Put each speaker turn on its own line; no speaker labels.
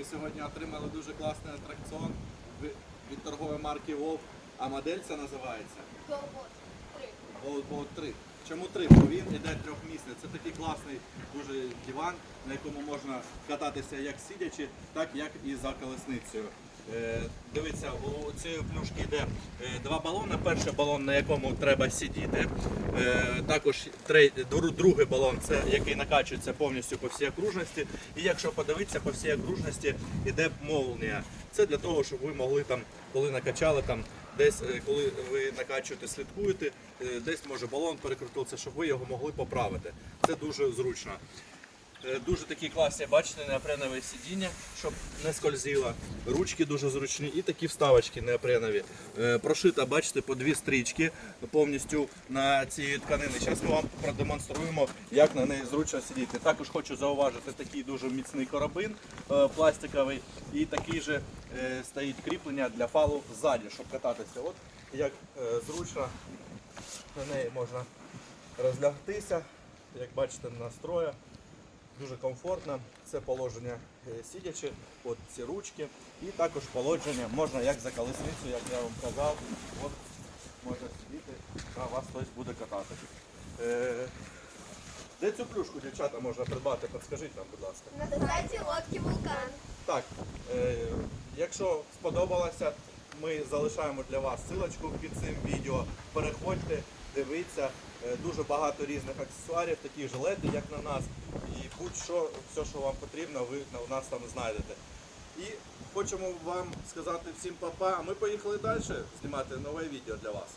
Ми сьогодні отримали дуже класний атракціон від- торгової марки Вов. А модель це називається
Голбот. Три.
Goldboat 3. Чому 3? Бо він іде трьохмісний. Це такий класний дуже диван, на якому можна кататися як сидячи, так як і за колесницею. Е, дивіться, у цієї плюшки йде е, два балони. Перший балон, на якому треба сидіти. Е, також другий балон, це який накачується повністю по всій окружності. І якщо подивитися, по всій окружності йде молнія. Це для того, щоб ви могли там, коли накачали там. Десь, коли ви накачуєте, слідкуєте, десь може балон перекрутився, щоб ви його могли поправити. Це дуже зручно. Е, Дуже такі класні, бачите, неопренове сидіння, щоб не скользило. Ручки дуже зручні і такі вставочки неопренові. Е, Прошита, бачите, по дві стрічки повністю на цій тканини. Зараз ми вам продемонструємо, як на неї зручно сидіти. Також хочу зауважити такий дуже міцний карабин е, пластиковий і такий же стоїть кріплення для фалу ззаді, щоб кататися. От як зручно на неї можна розлягтися, як бачите, настроя. Дуже комфортно. Це положення е, сидячи, от ці ручки. І також положення можна як за колесницю, як я вам казав. От можна сидіти, а вас хтось буде катати. Е, де цю плюшку, дівчата, можна придбати? Підскажіть нам, будь ласка.
На сайті лодки вулкан.
Так, е, якщо сподобалося, ми залишаємо для вас силочку під цим відео. Переходьте, дивіться. Е, Дуже багато різних аксесуарів, такі жилети, як на нас. Будь-що, все, що вам потрібно, ви у нас там знайдете. І хочемо вам сказати всім па-па, а ми поїхали далі знімати нове відео для вас.